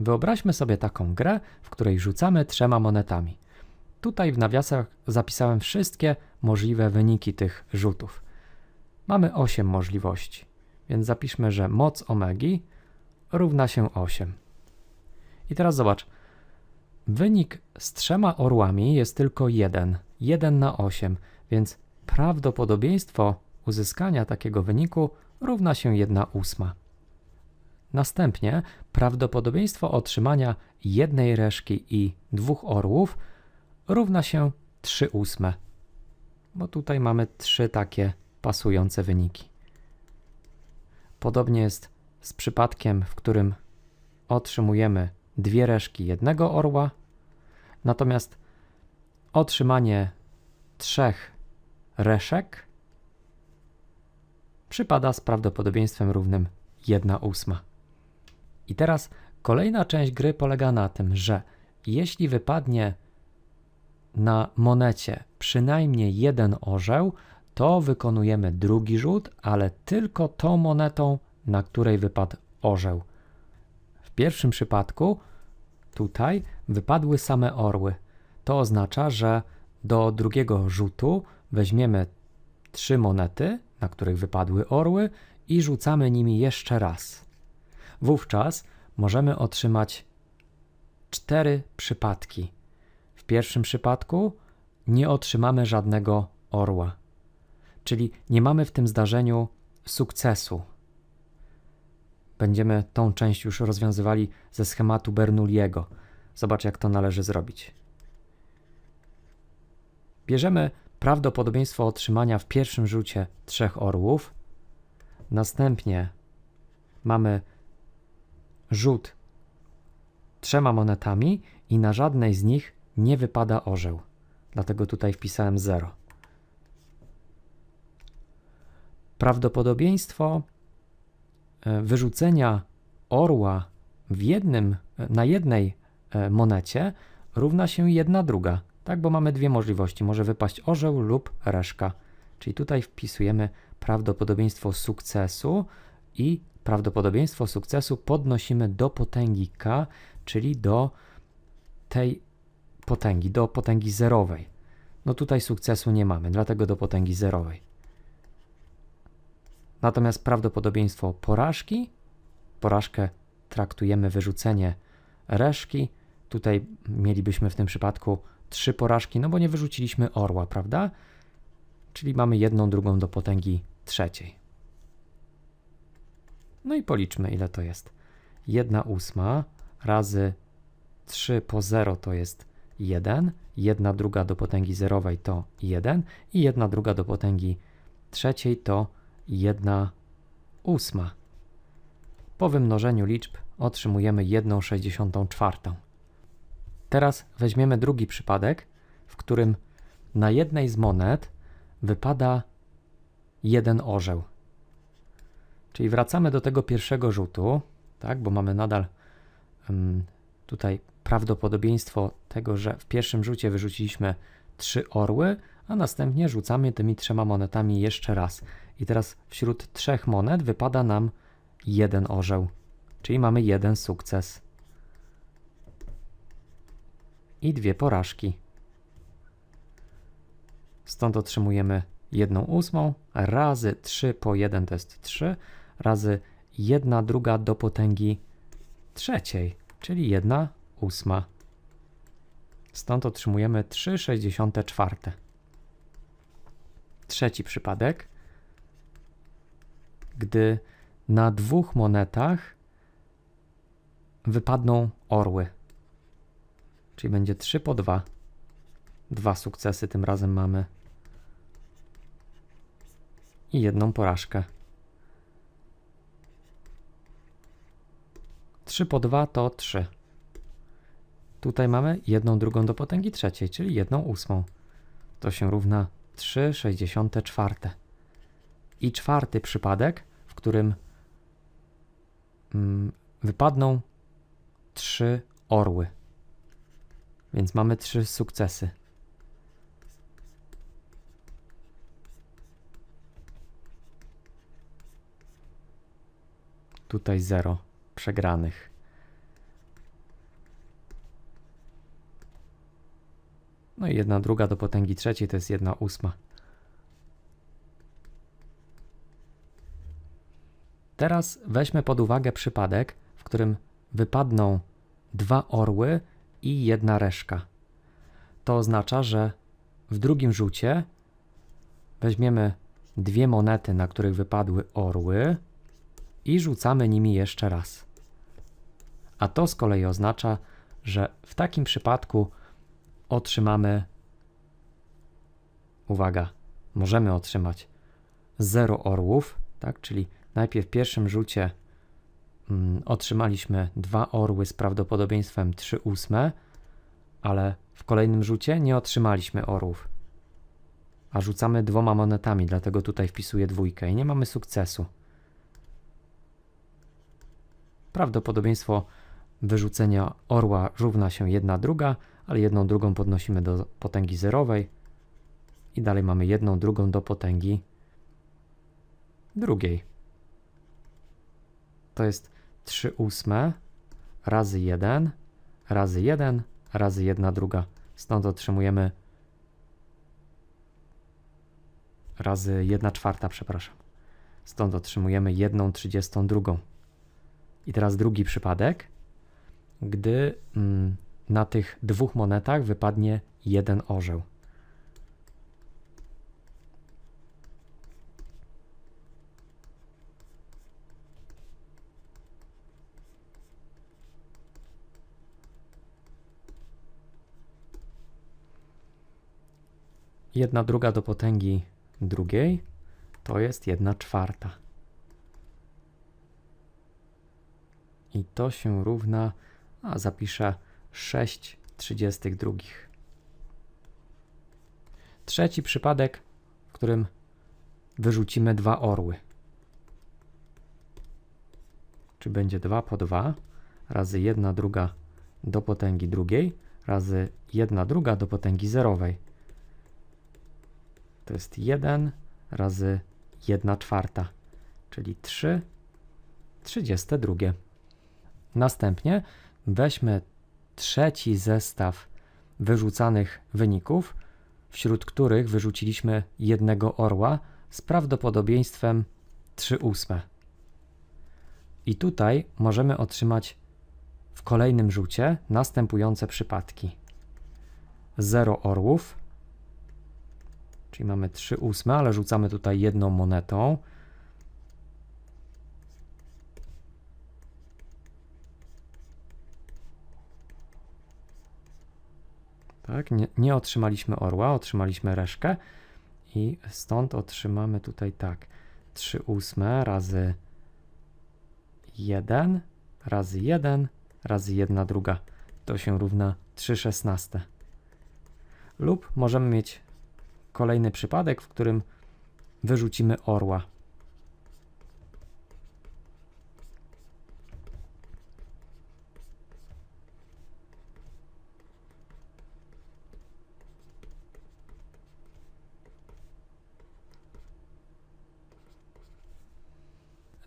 Wyobraźmy sobie taką grę, w której rzucamy trzema monetami. Tutaj w nawiasach zapisałem wszystkie możliwe wyniki tych rzutów. Mamy 8 możliwości, więc zapiszmy, że moc omegi równa się 8. I teraz zobacz, wynik z trzema orłami jest tylko 1, 1 na 8, więc prawdopodobieństwo uzyskania takiego wyniku równa się 1 ósma. Następnie prawdopodobieństwo otrzymania jednej reszki i dwóch orłów równa się 3 ósme, bo tutaj mamy trzy takie pasujące wyniki. Podobnie jest z przypadkiem, w którym otrzymujemy dwie reszki jednego orła, natomiast otrzymanie trzech reszek przypada z prawdopodobieństwem równym 1 ósma. I teraz kolejna część gry polega na tym, że jeśli wypadnie na monecie przynajmniej jeden orzeł, to wykonujemy drugi rzut, ale tylko tą monetą, na której wypadł orzeł. W pierwszym przypadku tutaj wypadły same orły. To oznacza, że do drugiego rzutu weźmiemy trzy monety, na których wypadły orły, i rzucamy nimi jeszcze raz. Wówczas możemy otrzymać cztery przypadki. W pierwszym przypadku nie otrzymamy żadnego orła, czyli nie mamy w tym zdarzeniu sukcesu. Będziemy tą część już rozwiązywali ze schematu Bernoulliego. Zobacz, jak to należy zrobić. Bierzemy prawdopodobieństwo otrzymania w pierwszym rzucie trzech orłów. Następnie mamy rzut trzema monetami i na żadnej z nich nie wypada orzeł. Dlatego tutaj wpisałem 0. Prawdopodobieństwo e, wyrzucenia orła w jednym, na jednej e, monecie równa się jedna druga. Tak, bo mamy dwie możliwości. Może wypaść orzeł lub reszka. Czyli tutaj wpisujemy prawdopodobieństwo sukcesu i prawdopodobieństwo sukcesu podnosimy do potęgi k, czyli do tej potęgi, do potęgi zerowej. No tutaj sukcesu nie mamy, dlatego do potęgi zerowej. Natomiast prawdopodobieństwo porażki, porażkę traktujemy wyrzucenie reszki. Tutaj mielibyśmy w tym przypadku trzy porażki, no bo nie wyrzuciliśmy orła, prawda? Czyli mamy jedną, drugą do potęgi trzeciej. No i policzmy, ile to jest. 1 ósma razy 3 po 0 to jest 1, 1 druga do potęgi zerowej to 1 i 1 druga do potęgi trzeciej to 1 ósma. Po wymnożeniu liczb otrzymujemy 1,64. Teraz weźmiemy drugi przypadek, w którym na jednej z monet wypada jeden orzeł. Czyli wracamy do tego pierwszego rzutu, tak, bo mamy nadal um, tutaj prawdopodobieństwo tego, że w pierwszym rzucie wyrzuciliśmy trzy orły, a następnie rzucamy tymi trzema monetami jeszcze raz. I teraz wśród trzech monet wypada nam jeden orzeł, czyli mamy jeden sukces. I dwie porażki. Stąd otrzymujemy jedną ósmą. Razy 3 po 1 to jest 3 razy 1 druga do potęgi trzeciej, czyli 1 ósma. Stąd otrzymujemy 3,64. Trzeci przypadek. Gdy na dwóch monetach wypadną orły. Czyli będzie 3 po 2. Dwa sukcesy tym razem mamy. I jedną porażkę. 3 po 2 to 3. Tutaj mamy jedną drugą do potęgi trzeciej, czyli jedną ósmą. To się równa 3,64. I czwarty przypadek, w którym mm, wypadną trzy orły. Więc mamy trzy sukcesy. Tutaj zero przegranych. No i jedna druga do potęgi trzeciej to jest jedna ósma. Teraz weźmy pod uwagę przypadek, w którym wypadną dwa orły i jedna reszka. To oznacza, że w drugim rzucie weźmiemy dwie monety, na których wypadły orły i rzucamy nimi jeszcze raz. A to z kolei oznacza, że w takim przypadku otrzymamy, uwaga, możemy otrzymać 0 orłów, tak? Czyli najpierw w pierwszym rzucie mm, otrzymaliśmy dwa orły z prawdopodobieństwem 3 ósme, ale w kolejnym rzucie nie otrzymaliśmy orłów. A rzucamy dwoma monetami, dlatego tutaj wpisuję dwójkę i nie mamy sukcesu. Prawdopodobieństwo wyrzucenia orła równa się jedna druga, ale jedną drugą podnosimy do potęgi zerowej i dalej mamy jedną drugą do potęgi drugiej. To jest 3 ósme razy 1 razy 1 razy 1 druga. Stąd otrzymujemy razy 1 czwarta, przepraszam. Stąd otrzymujemy 1 trzydziestą drugą. I teraz drugi przypadek, gdy mm, na tych dwóch monetach wypadnie jeden orzeł. Jedna druga do potęgi drugiej to jest jedna czwarta. I to się równa, a zapiszę 6 32. Trzeci przypadek, w którym wyrzucimy dwa orły. Czy będzie 2 po 2 razy 1 druga do potęgi drugiej razy 1 druga do potęgi zerowej. To jest 1 razy 1 czwarta, czyli 3 32. Następnie weźmy trzeci zestaw wyrzucanych wyników, wśród których wyrzuciliśmy jednego orła z prawdopodobieństwem 3 ósme. I tutaj możemy otrzymać w kolejnym rzucie następujące przypadki. 0 orłów, czyli mamy 3 ósme, ale rzucamy tutaj jedną monetą. Tak, nie, nie otrzymaliśmy orła, otrzymaliśmy reszkę i stąd otrzymamy tutaj tak 3 ósme razy 1 razy 1 razy 1 druga. To się równa 3 szesnaste. Lub możemy mieć kolejny przypadek, w którym wyrzucimy orła.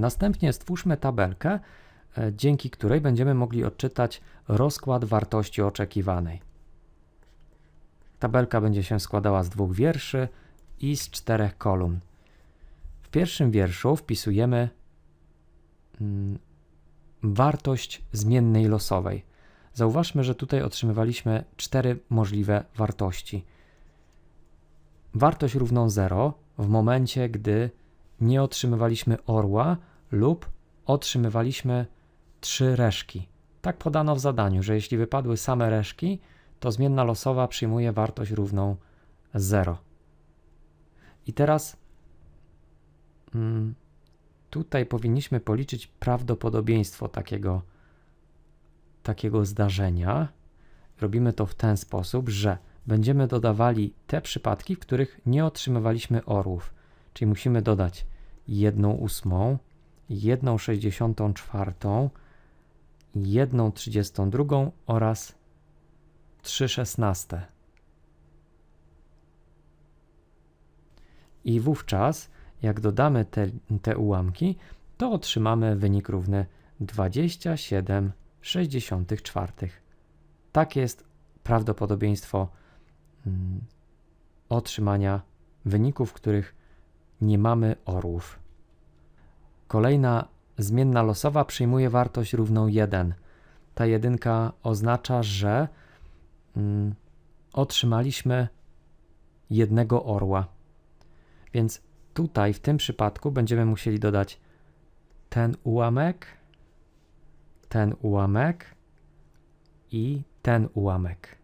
Następnie stwórzmy tabelkę, e, dzięki której będziemy mogli odczytać rozkład wartości oczekiwanej. Tabelka będzie się składała z dwóch wierszy i z czterech kolumn. W pierwszym wierszu wpisujemy mm, wartość zmiennej losowej. Zauważmy, że tutaj otrzymywaliśmy cztery możliwe wartości. Wartość równą 0 w momencie, gdy nie otrzymywaliśmy orła lub otrzymywaliśmy trzy reszki. Tak podano w zadaniu, że jeśli wypadły same reszki, to zmienna losowa przyjmuje wartość równą 0. I teraz mm, tutaj powinniśmy policzyć prawdopodobieństwo takiego, takiego zdarzenia. Robimy to w ten sposób, że będziemy dodawali te przypadki, w których nie otrzymywaliśmy orłów. Czyli musimy dodać jedną ósmą, jedną sześćdziesiątą czwartą, jedną trzydziestą drugą oraz trzy szesnaste. I wówczas, jak dodamy te, te ułamki, to otrzymamy wynik równy 27,64. Tak jest prawdopodobieństwo mm, otrzymania wyników, w których nie mamy orłów. Kolejna zmienna losowa przyjmuje wartość równą 1. Ta jedynka oznacza, że mm, otrzymaliśmy jednego orła. Więc tutaj w tym przypadku będziemy musieli dodać ten ułamek, ten ułamek i ten ułamek.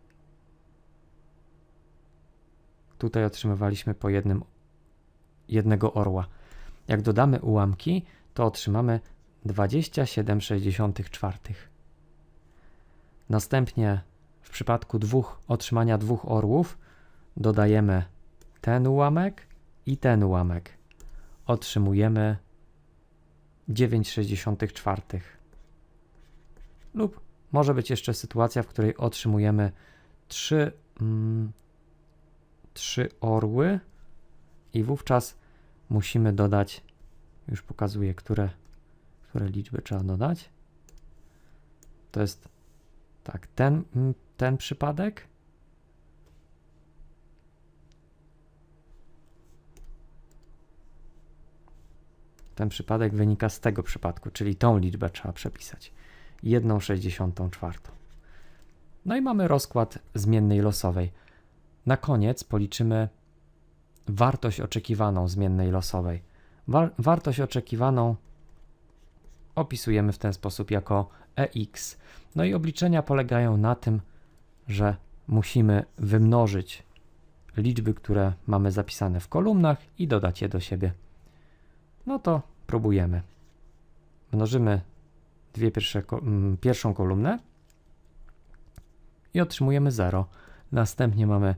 Tutaj otrzymywaliśmy po jednym jednego orła. Jak dodamy ułamki, to otrzymamy 27,64. Następnie w przypadku dwóch, otrzymania dwóch orłów dodajemy ten ułamek i ten ułamek. Otrzymujemy 9,64. Lub może być jeszcze sytuacja, w której otrzymujemy 3, mm, 3 orły i wówczas musimy dodać, już pokazuję, które, które liczby trzeba dodać. To jest tak, ten, mm, ten przypadek. Ten przypadek wynika z tego przypadku, czyli tą liczbę trzeba przepisać. 1,64. No i mamy rozkład zmiennej losowej. Na koniec policzymy wartość oczekiwaną zmiennej losowej. Wa- wartość oczekiwaną opisujemy w ten sposób jako EX. No i obliczenia polegają na tym, że musimy wymnożyć liczby, które mamy zapisane w kolumnach i dodać je do siebie. No to próbujemy. Mnożymy dwie pierwsze, mm, pierwszą kolumnę i otrzymujemy 0. Następnie mamy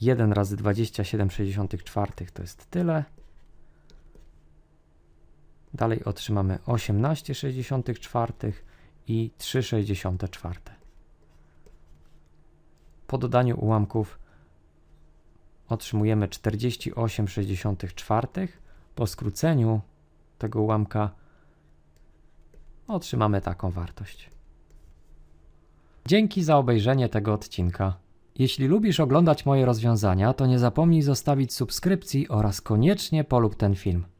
1 razy 27,64 to jest tyle. Dalej otrzymamy 18,64 i 3,64. Po dodaniu ułamków otrzymujemy 48,64. Po skróceniu tego ułamka otrzymamy taką wartość. Dzięki za obejrzenie tego odcinka. Jeśli lubisz oglądać moje rozwiązania, to nie zapomnij zostawić subskrypcji oraz koniecznie polub ten film.